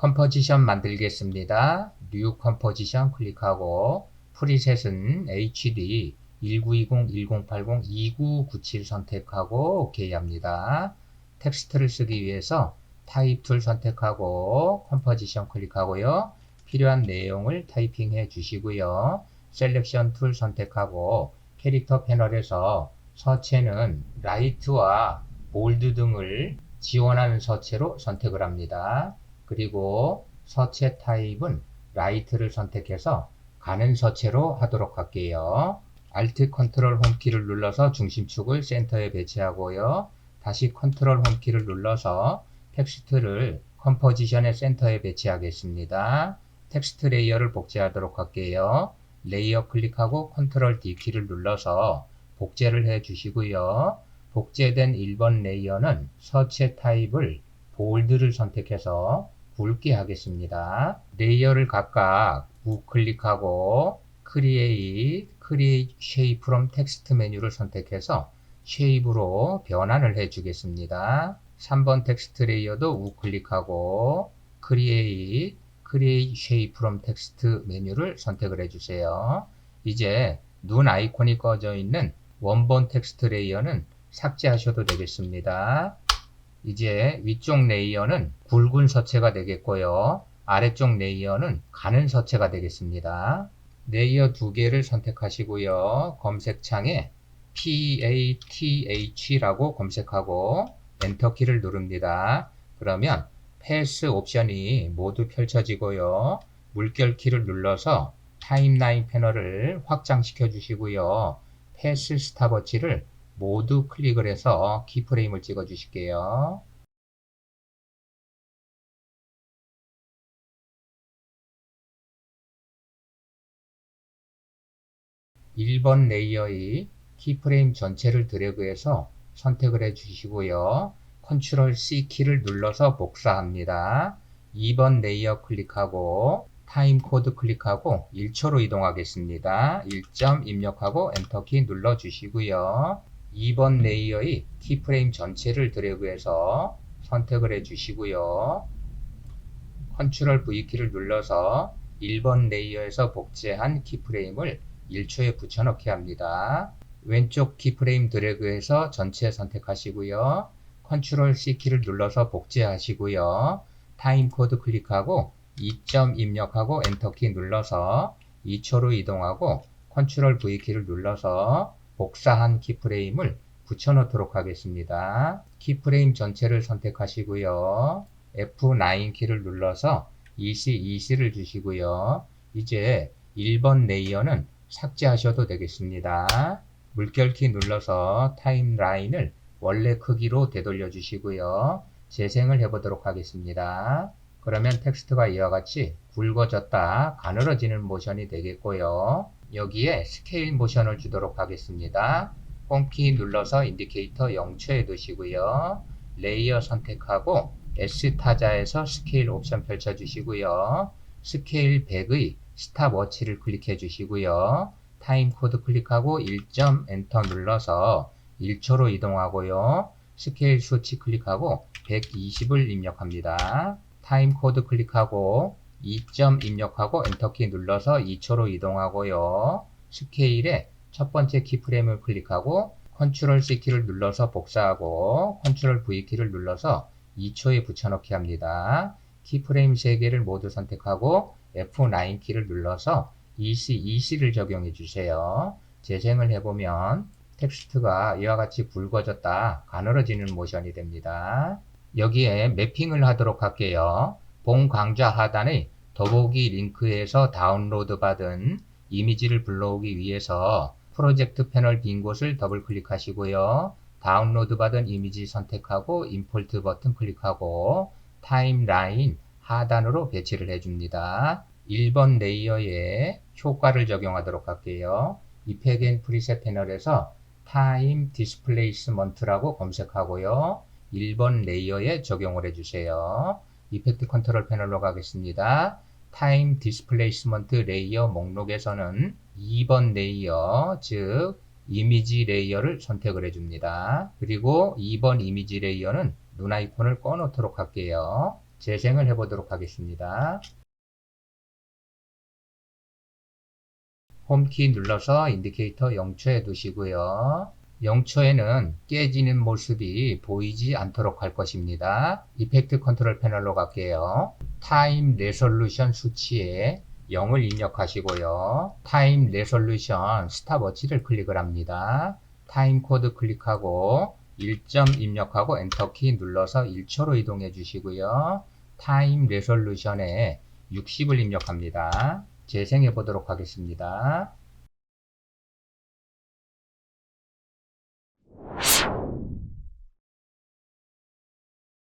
컴포지션 만들겠습니다. 뉴 컴포지션 클릭하고 프리셋은 HD 1920, 1080, 2997 선택하고 OK 합니다. 텍스트를 쓰기 위해서 타입 툴 선택하고 컴포지션 클릭하고요. 필요한 내용을 타이핑해 주시고요. 셀렉션 툴 선택하고 캐릭터 패널에서 서체는 라이트와 볼드 등을 지원하는 서체로 선택을 합니다. 그리고 서체 타입은 라이트를 선택해서 가는 서체로 하도록 할게요. Alt 컨트롤 홈키를 눌러서 중심축을 센터에 배치하고요. 다시 컨트롤 홈키를 눌러서 텍스트를 컴포지션의 센터에 배치하겠습니다. 텍스트 레이어를 복제하도록 할게요. 레이어 클릭하고 컨트롤 D 키를 눌러서 복제를 해 주시고요. 복제된 1번 레이어는 서체 타입을 볼드를 선택해서 굵게 하겠습니다. 레이어를 각각 우클릭하고 Create, Create Shape from Text 메뉴를 선택해서 쉐입으로 변환을 해 주겠습니다. 3번 텍스트 레이어도 우클릭하고 Create, Create Shape from Text 메뉴를 선택을 해 주세요. 이제 눈 아이콘이 꺼져 있는 원본 텍스트 레이어는 삭제하셔도 되겠습니다. 이제 위쪽 레이어는 굵은 서체가 되겠고요. 아래쪽 레이어는 가는 서체가 되겠습니다. 레이어 두 개를 선택하시고요. 검색창에 PATH라고 검색하고 엔터키를 누릅니다. 그러면 패스 옵션이 모두 펼쳐지고요. 물결 키를 눌러서 타임라인 패널을 확장시켜 주시고요. 패스 스탑워치를 모두 클릭을 해서 키프레임을 찍어 주실게요. 1번 레이어의 키프레임 전체를 드래그해서 선택을 해 주시고요. 컨트롤 C 키를 눌러서 복사합니다. 2번 레이어 클릭하고 타임 코드 클릭하고 1초로 이동하겠습니다. 1점 입력하고 엔터키 눌러 주시고요. 2번 레이어의 키프레임 전체를 드래그해서 선택을 해 주시고요. 컨트롤 V 키를 눌러서 1번 레이어에서 복제한 키프레임을 1초에 붙여넣기 합니다. 왼쪽 키프레임 드래그해서 전체 선택하시고요. 컨트롤 C 키를 눌러서 복제하시고요. 타임 코드 클릭하고 2점 입력하고 엔터키 눌러서 2초로 이동하고 컨트롤 V 키를 눌러서 복사한 키프레임을 붙여넣도록 하겠습니다. 키프레임 전체를 선택하시고요. F9 키를 눌러서 EC, EC를 주시고요. 이제 1번 레이어는 삭제하셔도 되겠습니다. 물결키 눌러서 타임라인을 원래 크기로 되돌려 주시고요. 재생을 해보도록 하겠습니다. 그러면 텍스트가 이와 같이 굵어졌다 가늘어지는 모션이 되겠고요. 여기에 스케일 모션을 주도록 하겠습니다. 홈키 눌러서 인디케이터 0초에 두시고요. 레이어 선택하고 S 타자에서 스케일 옵션 펼쳐 주시고요. 스케일 100의 스탑워치를 클릭해 주시고요. 타임 코드 클릭하고 1점 엔터 눌러서 1초로 이동하고요. 스케일 수치 클릭하고 120을 입력합니다. 타임 코드 클릭하고 2점 입력하고 엔터키 눌러서 2초로 이동하고요. 스케일에 첫 번째 키프레임을 클릭하고 컨트롤 C 키를 눌러서 복사하고 컨트롤 V 키를 눌러서 2초에 붙여넣기 합니다. 키프레임 3개를 모두 선택하고 F9 키를 눌러서 EC, EC를 적용해 주세요. 재생을 해보면 텍스트가 이와 같이 굵어졌다 가늘어지는 모션이 됩니다. 여기에 매핑을 하도록 할게요. 본 강좌 하단의 더보기 링크에서 다운로드 받은 이미지를 불러오기 위해서 프로젝트 패널 빈 곳을 더블 클릭하시고요. 다운로드 받은 이미지 선택하고 임포트 버튼 클릭하고 타임라인 하단으로 배치를 해줍니다. 1번 레이어에 효과를 적용하도록 할게요. 이펙 앤 프리셋 패널에서 타임 디스플레이스먼트라고 검색하고요. 1번 레이어에 적용을 해주세요. 이펙트 컨트롤 패널로 가겠습니다. 타임 디스플레이스먼트 레이어 목록에서는 2번 레이어, 즉 이미지 레이어를 선택을 해줍니다. 그리고 2번 이미지 레이어는 눈 아이콘을 꺼놓도록 할게요. 재생을 해보도록 하겠습니다. 홈키 눌러서 인디케이터 0초에 두시고요. 0초에는 깨지는 모습이 보이지 않도록 할 것입니다. 이펙트 컨트롤 패널로 갈게요. 타임 레솔루션 수치에 0을 입력하시고요. 타임 레솔루션 스탑워치를 클릭을 합니다. 타임 코드 클릭하고 1점 입력하고 엔터키 눌러서 1초로 이동해 주시고요. 타임 레솔루션에 60을 입력합니다. 재생해 보도록 하겠습니다.